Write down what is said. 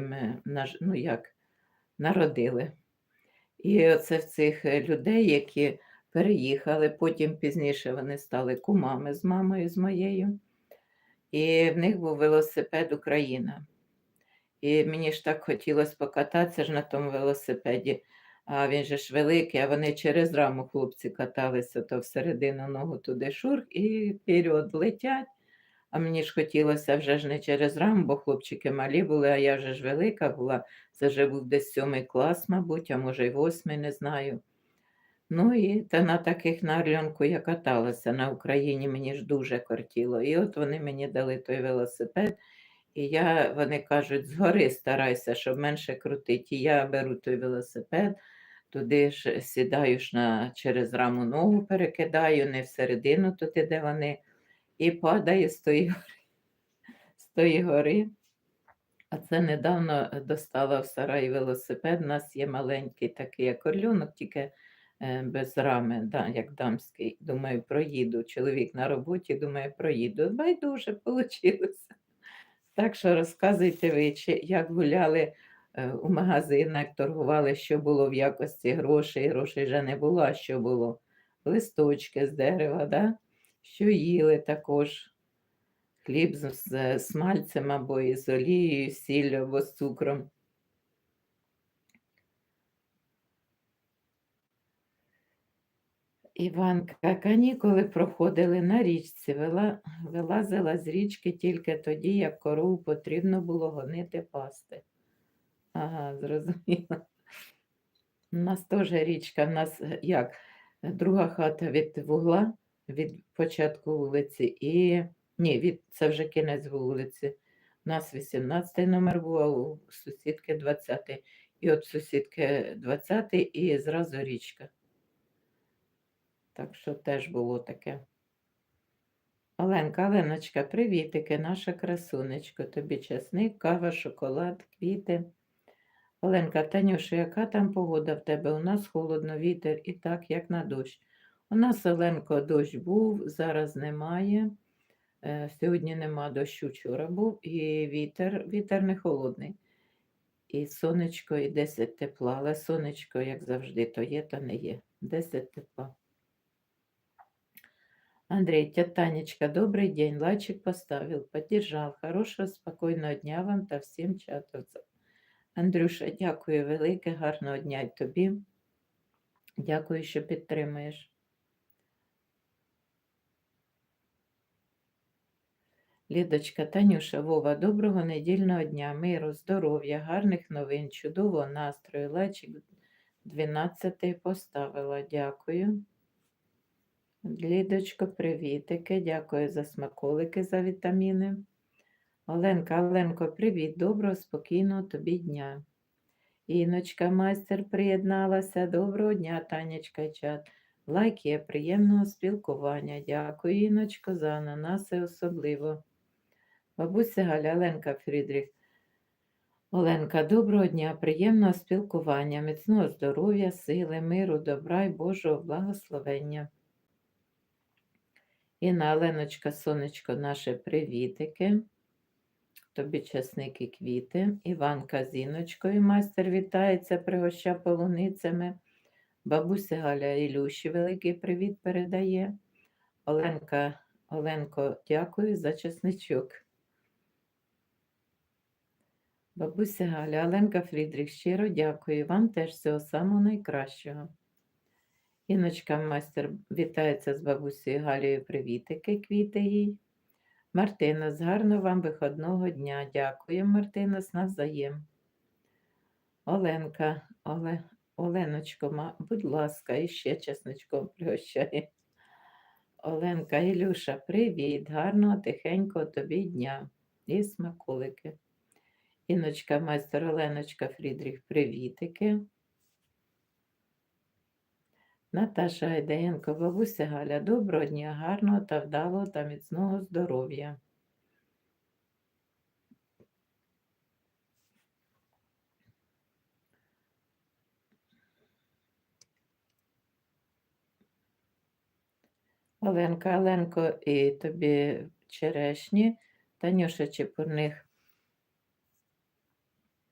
наж- ну як, народили. І оце в цих е, людей, які переїхали, потім пізніше вони стали кумами з мамою, з моєю. І в них був велосипед Україна. І мені ж так хотілося покататися ж на тому велосипеді. А він же ж великий, а вони через раму хлопці каталися, то всередину ногу туди шурх і вперед летять. А мені ж хотілося вже ж не через раму, бо хлопчики малі були, а я вже ж велика була. Це вже був десь сьомий клас, мабуть, а може й восьмий, не знаю. Ну і та на таких на Орльонку я каталася на Україні, мені ж дуже кортіло. І от вони мені дали той велосипед, і я, вони кажуть, згори старайся, щоб менше крутити. І я беру той велосипед, туди ж сідаю ж на, через раму ногу перекидаю, не всередину туди, де вони, і падаю з тої гори. З тої гори. А це недавно достала в сараї велосипед. У нас є маленький такий як орлюнок, тільки е, без рами, да, як дамський. Думаю, проїду. Чоловік на роботі, думаю, проїду. Байдуже вийшло. Так що розказуйте ви, чи як гуляли е, у магазинах, торгували, що було в якості грошей. Грошей вже не було, а що було? Листочки з дерева, да? Що їли також. Хліб з смальцем або із олією, сіллю або з цукром. Іванка, канікули проходили на річці, вила, вилазила з річки тільки тоді, як корову потрібно було гонити пасти. Ага, зрозуміло. У нас теж річка, в нас е, як друга хата від вугла, від початку вулиці, і ні, від, це вже кінець вулиці. У нас 18 номер був, а у сусідки 20. І от сусідки 20 і зразу річка. Так що теж було таке. Оленка, Оленочка, привітики, наша красунечко. Тобі часник, кава, шоколад, квіти. Оленка, Танюша, яка там погода в тебе? У нас холодно, вітер і так, як на дощ. У нас, Оленко, дощ був, зараз немає. Е, Сьогодні нема дощу, вчора був, і вітер, вітер не холодний. І сонечко, і 10 тепла, але сонечко, як завжди, то є, то не є. 10 тепла. Андрей, тя Танечка, добрый день. Лайчик поставил, поддержал. Хорошого, спокійного дня вам та всім чатовцям. Андрюша, дякую велике, гарного дня й тобі. Дякую, що підтримуєш. Лідочка, Танюша, Вова, доброго недільного дня, миру, здоров'я, гарних новин, чудового настрою. Лайчик 12 поставила. Дякую. Лідочко, привітики, дякую за смаколики, за вітаміни. Оленка, Оленко, привіт, доброго, спокійного тобі дня. Іночка, майстер приєдналася. Доброго дня, Танечка чат. Лайк є приємного спілкування. Дякую, Іночко, за ананаси особливо. Бабуся Галя, Оленка Фрідріх. Оленка, доброго дня, приємного спілкування, міцного здоров'я, сили, миру, добра і Божого благословення. Інна, Оленочка, сонечко, наше привітики. Тобі часники квіти. Іванка з Іночкою, майстер вітається, пригоща полуницями. Бабуся Галя Ілюші великий привіт передає. Оленка, Оленко, дякую за часничок. Бабуся Галя, Оленка Фрідріх, щиро дякую. Вам теж всього самого найкращого. Іночка майстер вітається з бабусею Галею. Привітики, квіти їй. Мартина, з гарного вам виходного дня. Дякую, Мартина, з навзаєм. Оленка, Оле, Оленочко, будь ласка, і ще чесночком пригощає. Оленка, Ілюша, привіт, гарного, тихенького тобі дня. І смаколики. Іночка, майстер Оленочка Фрідріх, привітики. Наташа Айдаєнко, бабуся Галя, доброго дня, гарного та вдалого та міцного здоров'я. Оленка, Оленко, і тобі черешні, Танюша Чепурних